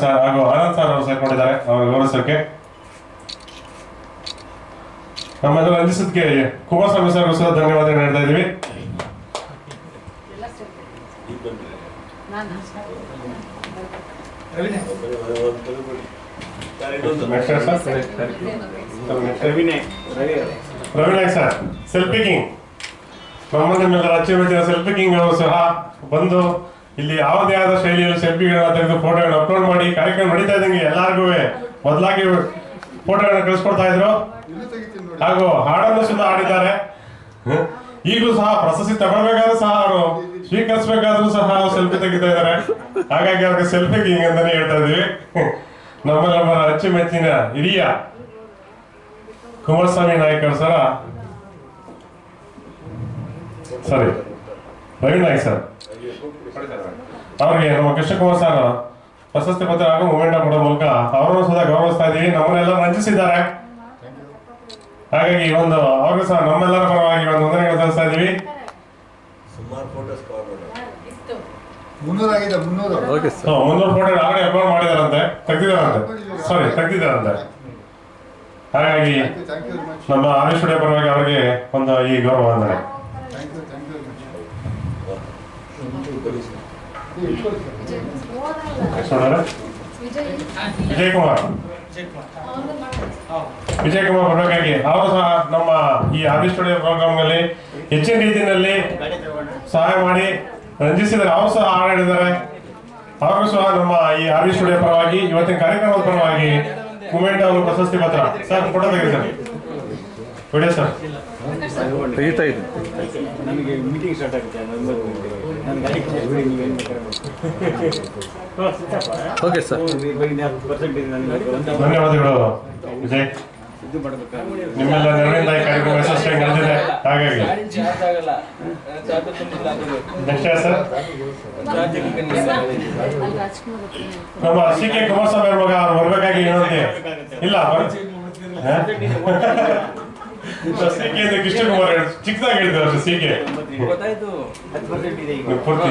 Sir, ಹಾಗೂ Anand sir ಅವರು ಸೇರ್ಕೊಂಡಿದ್ದಾರೆ, ಅವರ ಗೌರವಿಸೋಕೆ ನಮ್ಮೆಲ್ಲರೂ ಕುಮಾರಸ್ವಾಮಿ ಸರ್ ಸಹ ಧನ್ಯವಾದ next sir Ravinayak sir selfie king ನಮ್ಮ ನಿಮ್ಮೆಲ್ಲರ ಅಚ್ಚುಮೆಚ್ಚಿನ ಸೆಲ್ಫಿ ಕಿಂಗ್ ಅವರು ಸಹ ಬಂದು ಇಲ್ಲಿ ಯಾವುದೇ ಆದ ಶೈಲಿಯಲ್ಲಿ ಸೆಲ್ಫಿಗಳನ್ನ ತೆಗೆದು ಫೋಟೋಗಳನ್ನ ಅಪ್ಲೋಡ್ ಮಾಡಿ, ಕಾರ್ಯಕ್ರಮ ನಡೀತಾ ಇದ್ದಂಗೆ ಎಲ್ಲರಿಗೂ ಮೊದಲಾಗಿ ಫೋಟೋಗಳನ್ನ ಕಳಿಸ್ಕೊಡ್ತಾ ಇದ್ರು. ಹಾಗೂ ಹಾಡನ್ನು ಸಹ ಹಾಡಿದ್ದಾರೆ. ಈಗಲೂ ಸಹ ಪ್ರಶಸ್ತಿ ತಗೊಳ್ಬೇಕಾದ್ರೂ ಸಹ ಅವರು ಸ್ವೀಕರಿಸಬೇಕಾದ್ರೂ ಸಹ ಸೆಲ್ಫಿ ತೆಗಿತಾ ಇದ್ದಾರೆ. ಹಾಗಾಗಿ ಅವ್ರಿಗೆ ಸೆಲ್ಫಿ ಕಿಂಗ್ ಅಂತಾನೆ ಹೇಳ್ತಾ ಇದೀವಿ ನಮ್ಮ ನಮ್ಮ ಅಚ್ಚುಮೆಚ್ಚಿನ ಹಿರಿಯ ಕುಮಾರಸ್ವಾಮಿ ನಾಯಕರು ಸರ ಸರಿ ರವಿ ನಾಯ್ಕ ಸರ್. ಅವ್ರಿಗೆ ನಮ್ಮ ಕೃಷ್ಣಕುಮಾರ್ ಸರ್ ಪ್ರಶಸ್ತಿ ಪತ್ರ ಹಾಗೂ ಮೂಮೆಂಟ್ ಕೊಡೋ ಮೂಲಕ ಅವರನ್ನು ಸಹ ಗೌರವಿಸ್ತಾ ಇದ್ದೀವಿ. ನಮ್ಮನ್ನೆಲ್ಲ ರಂಜಿಸಿದ್ದಾರೆ ಹಾಗಾಗಿ ಒಂದು ಅವ್ರಿಗೂ ಸಹ ನಮ್ಮೆಲ್ಲರ ಪರವಾಗಿ ಒಂದು ವಂದನೆಗಳು ಸಲ್ಲಿಸ್ತಾ ಇದೀವಿ ಸುಮಾರು ಫೋಟೋಸ್ ಕವರ್ ಮುನ್ನೂರಾಗಿದೆ ಮುನ್ನೂರು. Photo upload ಮಾಡಿದಾರಂತೆ. ತೆಗ್ದಿದಾರಂತೆ ಸಾರಿ ತೆಗ್ದಿದಾರಂತೆ ಹಾಗಾಗಿ ಥ್ಯಾಂಕ್ ಯು ಥ್ಯಾಂಕ್ ಮಚ್ ನಮ್ಮ ಆರ್ ಪರವಾಗಿ ಅವರಿಗೆ ಒಂದು ಈ ಗೌರವ ವಂದನೆ. ವಿಜಯ್ ಕುಮಾರ್ ವಿಜಯ್ ಕುಮಾರ್ ಬರಬೇಕಾಗಿ. ಅವರು ಸಹ ನಮ್ಮ ಈ ಆಫೀಸ್ ಸ್ಟುಡಿಯೋ ಪ್ರೋಗ್ರಾಮ್ನಲ್ಲಿ ಹೆಚ್ಚಿನ ರೀತಿಯಲ್ಲಿ ಸಹಾಯ ಮಾಡಿ ರಂಜಿಸಿದರೆ ಅವರು ಸಹ ಹಾಡಿದ್ದಾರೆ ಅವರು ಸಹ ನಮ್ಮ ಈ ಆರ್ವಿ ಸ್ಟುಡಿಯೋ ಪರವಾಗಿ, ಇವತ್ತಿನ ಕಾರ್ಯಕ್ರಮದ ಪರವಾಗಿ ಮೂಮೆಂಟ್ ಅವರು ಪ್ರಶಸ್ತಿ ಪತ್ರ. Sir, photo sir. ಸರ್. ತೆಗಿತಾ ಇದ್ದೀನಿ ಮೀಟಿಂಗ್ ಸ್ಟಾರ್ಟ್ ಆಗುತ್ತೆ ಓಕೆ ಸರ್ ಧನ್ಯವಾದಗಳು. ವಿಜಯ್ ನಿಮ್ಮೆಲ್ಲ ನಡೆದಿದೆ. ಹಾಗಾಗಿ. ಸರ್ ನಮ್ಮ ಸಿ ಕೆ ಕುಮಾರಸ್ವಾಮಿ ಅವ್ರ ಇಲ್ಲ ಸಿ ಕೆ ಅಂದ್ರೆ ಕೃಷ್ಣಕುಮಾರ್ ಹೇಳಿ ಚಿಕ್ಕದಾಗಿ ಹೇಳಿದ್ರು ಸೀಕೆ ಗೊತ್ತಾಯ್ತು ಹತ್ತು ಪರ್ಸೆಂಟ್ ಇದೆ ಈಗ. ಪೂರ್ತಿ